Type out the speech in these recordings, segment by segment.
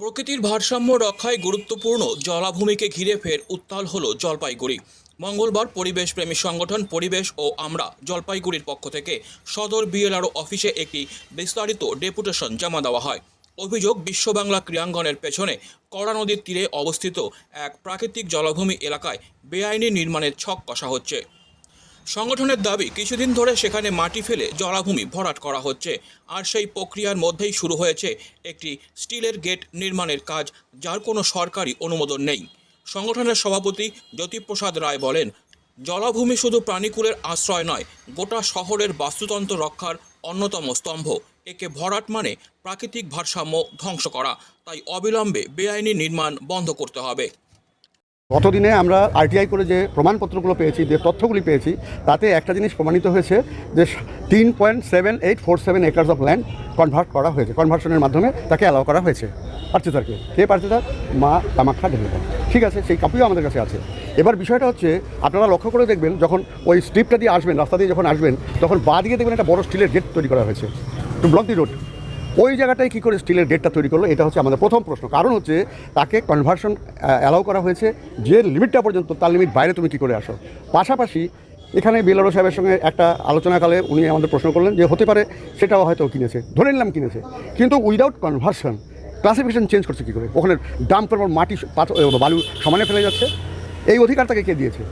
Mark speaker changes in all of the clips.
Speaker 1: প্রকৃতির ভারসাম্য রক্ষায় গুরুত্বপূর্ণ জলাভূমিকে ঘিরে ফের উত্তাল হলো জলপাইগুড়ি। মঙ্গলবার পরিবেশ প্রেমী সংগঠন পরিবেশ ও আমরা জলপাইগুড়ির পক্ষ থেকে সদর বিএলআরও অফিসে একটি বিস্তারিত ডেপুটেশন জমা দেওয়া হয়। অভিযোগ, বিশ্ববাংলা ক্রীড়াঙ্গনের পেছনে কড়া নদীর তীরে অবস্থিত এক প্রাকৃতিক জলাভূমি এলাকায় বেআইনি নির্মাণের ছক কষা হচ্ছে। সংগঠনের দাবি, কিছুদিন ধরে সেখানে মাটি ফেলে জলাভূমি ভরাট করা হচ্ছে। আর সেই প্রক্রিয়ার মধ্যেই শুরু হয়েছে একটি স্টিলের গেট নির্মাণের কাজ, যার কোনো সরকারি অনুমোদন নেই। সংগঠনের সভাপতি জ্যোতিপ্রসাদ রায় বলেন, জলাভূমি শুধু প্রাণীকুলের আশ্রয় নয়, গোটা শহরের বাস্তুতন্ত্র রক্ষার অন্যতম স্তম্ভ। একে ভরাট মানে প্রাকৃতিক ভারসাম্য ধ্বংস করা। তাই অবিলম্বে বেআইনি নির্মাণ বন্ধ করতে হবে।
Speaker 2: গতদিনে আমরা আরটিআই করে যে প্রমাণপত্রগুলো পেয়েছি, যে তথ্যগুলি পেয়েছি, তাতে একটা জিনিস প্রমাণিত হয়েছে যে তিন point seven eight four seven acres of land convert করা হয়েছে, কনভার্সনের মাধ্যমে তাকে অ্যালাউ করা হয়েছে। পার্চেসারকে কে? পার্চেসার মা কামাখ্যা ডেভেলপার ঠিক আছে, সেই কপিও আমাদের কাছে আছে। এবার বিষয়টা হচ্ছে, আপনারা লক্ষ্য করে দেখবেন, যখন ওই স্ট্রিপটা দিয়ে আসবেন, রাস্তা দিয়ে যখন আসবেন, তখন বাঁ দিয়ে দেখবেন একটা বড় স্টিলের গেট তৈরি করা হয়েছে টু ব্লক দি রোড ওই জায়গাটায় কী করে স্টিলের গেটটা তৈরি করল, এটা হচ্ছে আমাদের প্রথম প্রশ্ন। কারণ হচ্ছে তাকে কনভার্সন অ্যালাউ করা হয়েছে যে লিমিটটা পর্যন্ত, তার লিমিট বাইরে তুমি কী করে আসো। পাশাপাশি এখানে বিএলআরও সাহেবের সঙ্গে একটা আলোচনাকালে উনি আমাদের প্রশ্ন করলেন যে হতে পারে সেটাও হয়তো কিনেছে, ধরে নিলাম কিনেছে। কিন্তু উইদাউট কনভার্সন ক্লাসিফিকেশন চেঞ্জ করছে কী করে? ওখানে ডাম করবার মাটি বালু সমানে ফেলে যাচ্ছে। এই অধিকার তাকে কে দিয়েছে?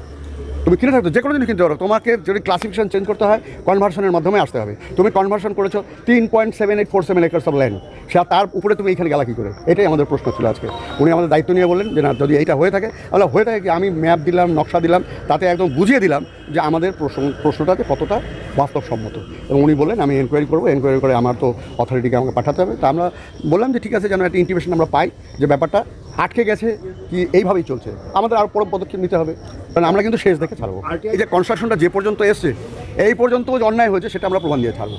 Speaker 2: তুমি কিনে থাকতো যে কোনো জিনিস কিনতে পারো। তোমাকে যদি ক্লাসিফিকেশন চেঞ্জ করতে হয় কনভার্সনের মাধ্যমে আসতে হবে। তুমি কনভার্সন করেছ তিন point seven eight four seven acres of land সে তার উপরে তুমি এখানে গেলা কী করে? এটাই আমাদের প্রশ্ন ছিল আজকে। উনি আমাদের দায়িত্ব নিয়ে বললেন যে, না, যদি এইটা হয়ে থাকে, তাহলে হয়ে থাকে কি? আমি ম্যাপ দিলাম, নকশা দিলাম, তাতে একদম বুঝিয়ে দিলাম যে আমাদের প্রশ্ন, প্রশ্নটাতে কতটা বাস্তবসম্মত। এবং উনি বললেন, আমি এনকোয়ারি করব এনকোয়ারি করে আমার তো অথরিটিকে আমাকে পাঠাতে হবে। তা আমরা বললাম যে, ঠিক আছে, যেন একটা ইন্টিমেশন আমরা পাই যে, ব্যাপারটা আটকে গেছে কি, এইভাবেই চলছে। আমাদের আর পরম পদক্ষেপ নিতে হবে। কারণ আমরা কিন্তু শেষ দেখে ছাড়বো। এই যে কনস্ট্রাকশনটা যে পর্যন্ত এসছে, এই পর্যন্ত অন্যায় হয়েছে, সেটা আমরা প্রমাণ দিয়ে ছাড়বো।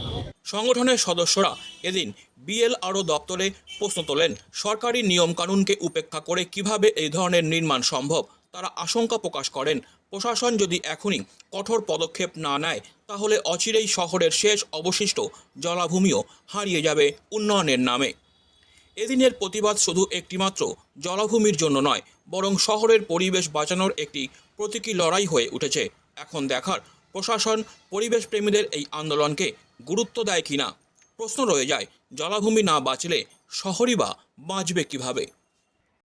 Speaker 1: সংগঠনের সদস্যরা এদিন বিএলআরও দপ্তরে প্রশ্ন তোলেন, সরকারি নিয়মকানুনকে উপেক্ষা করে কীভাবে এই ধরনের নির্মাণ সম্ভব? তারা আশঙ্কা প্রকাশ করেন, প্রশাসন যদি এখনই কঠোর পদক্ষেপ না নেয়, তাহলে অচিরেই শহরের শেষ অবশিষ্ট জলাভূমিও হারিয়ে যাবে উন্নয়নের নামে। এদিনের প্রতিবাদ শুধু একটিমাত্র জলাভূমির জন্য নয়, বরং শহরের পরিবেশ বাঁচানোর একটি প্রতীকী লড়াই হয়ে উঠেছে। এখন দেখার প্রশাসন পরিবেশ প্রেমীদের এই আন্দোলনকে গুরুত্ব দেয় কিনা? প্রশ্ন রয়ে যায়, জলাভূমি না বাঁচলে শহরই বা বাঁচবে কীভাবে?